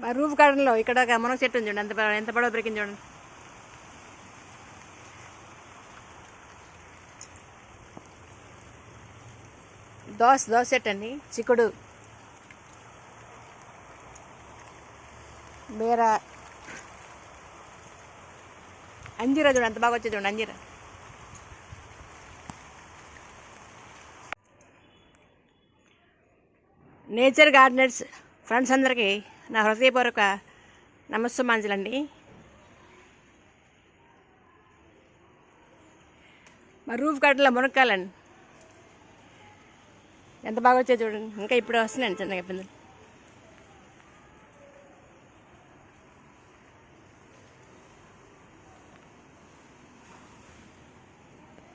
మా రూఫ్ గార్డెన్లో ఇక్కడ ఒక మునగ చెట్టు ఉంది చూడండి. ఎంత ఎంత పొడవు పెరిగింది చూడండి. దోశ దోశ చెట్టు అండి. చిక్కుడు. బీర. అంజీరా చూడండి. ఎంత బాగా వచ్చేది చూడండి అంజీరా. నేచర్ గార్డెనర్స్ ఫ్రెండ్స్ అందరికీ నా హృదయపూర్వక నమస్సుమాంజలండి. మా రూఫ్ గార్డెన్లో మునక్కాలండి. ఎంత బాగా వచ్చాయి చూడండి. ఇంకా ఇప్పుడు వస్తున్నాయండి చిన్నగా పిందులు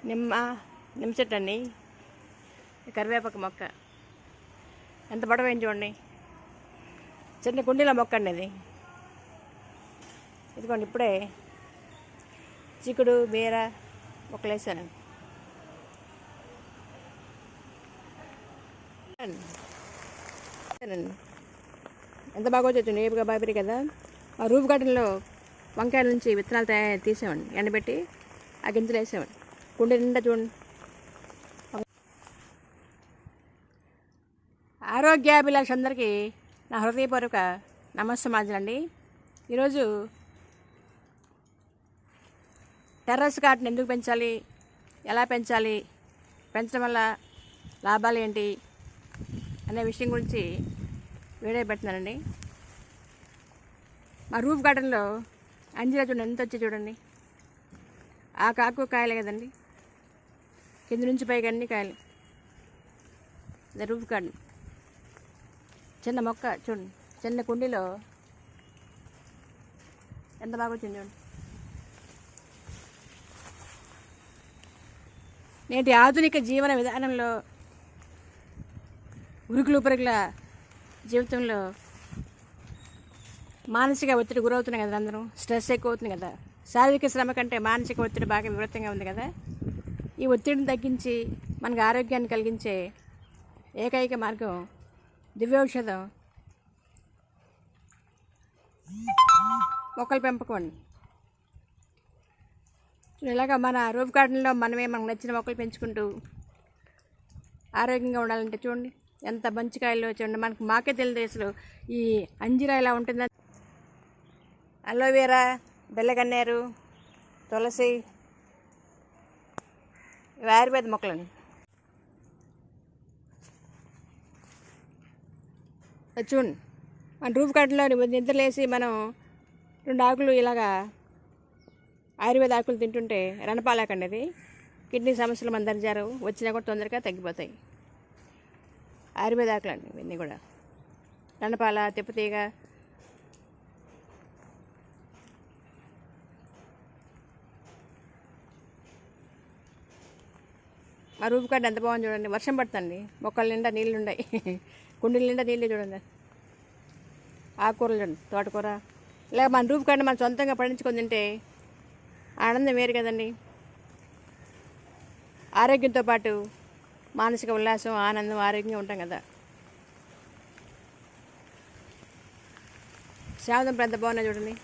నిమ్మ నిమ్మ చెట్టు అండి. కరివేపాకు మొక్క. ఎంత పొడవైంది చూడండి. చిన్న కుండీలో మొక్కండి ఇది ఇదిగోండి ఇప్పుడే చిక్కుడు బీర మొక్కలు వేసాను ఎంత బాగా వచ్చి ఏపుగా బాగా కదా. ఆ రూఫ్ గార్డెన్లో వంకాయల నుంచి విత్తనాలు తయారు తీసేవాడిని ఎండబెట్టి ఆ గింజలు వేసేవాడిని. కుండీ నిండా చూడండి. ఆరోగ్యాభిలాష అందరికీ నా హృదయపూర్వక నమస్సమాజలండి. ఈరోజు టెర్రస్ గార్డెన్ ఎందుకు పెంచాలి? ఎలా పెంచాలి? పెంచడం వల్ల లాభాలు ఏంటి? అనే విషయం గురించి వీడియో పెడుతున్నానండి. మా రూఫ్ గార్డెన్లో అంజీరా చూడండి ఎంత వచ్చి చూడండి. ఆ కాకు కాయలే కదండి. కింద నుంచి పైకి అన్ని కాయలు. Roof garden. చిన్న మొక్క చూడండి. చిన్న కుండీలో ఎంత బాగా వచ్చింది చూడండి. నేటి ఆధునిక జీవన విధానంలో ఉరుకులు పరుగుల జీవితంలో మానసిక ఒత్తిడి గురవుతున్నాయి కదా అందరూ. స్ట్రెస్ ఎక్కువ అవుతుంది కదా. శారీరక శ్రమ కంటే మానసిక ఒత్తిడి బాగా వివృతంగా ఉంది కదా. ఈ ఒత్తిడిని తగ్గించి మనకు ఆరోగ్యాన్ని కలిగించే ఏకైక మార్గం దివ్యౌషధం మొక్కల పెంపకం అండి. ఇలాగ మన రూఫ్ గార్డెన్లో మనమే మనకు నచ్చిన మొక్కలు పెంచుకుంటూ ఆరోగ్యంగా ఉండాలంటే చూడండి ఎంత మంచి కాయలు చూడండి. మనకు మాకే తెలియదు అసలు ఈ అంజీరా ఇలా ఉంటుందని. అలోవేరా బెల్లగన్నేరు తులసి ఇవి ఆయుర్వేద మొక్కలండి. చూడండి మన రూఫ్ గార్డెన్లో నిద్రలేసి మనం రెండు ఆకులు ఇలాగా ఆయుర్వేద ఆకులు తింటుంటే రణపాలకండి అది కిడ్నీ సమస్యలు మన దర్జారు వచ్చినా కూడా తొందరగా తగ్గిపోతాయి. ఆయుర్వేద ఆకులు అండి ఇవన్నీ కూడా. రణపాల తిప్పతీగ మా రూపు కార్డు ఎంత బాగుంది చూడండి. వర్షం పడుతుంది మొక్కల నిండా నీళ్ళు ఉన్నాయి. కుండీల నిండా నీళ్ళు చూడండి. ఆకుకూరలు చూడండి. తోటకూర. ఇలా మన రూపు కార్డు మనం సొంతంగా పండించుకొని తింటే ఆనందం వేరు కదండి. ఆరోగ్యంతో పాటు మానసిక ఉల్లాసం ఆనందం ఆరోగ్యంగా ఉంటాం కదా. శావదం పెద్ద బాగున్నాయి చూడండి.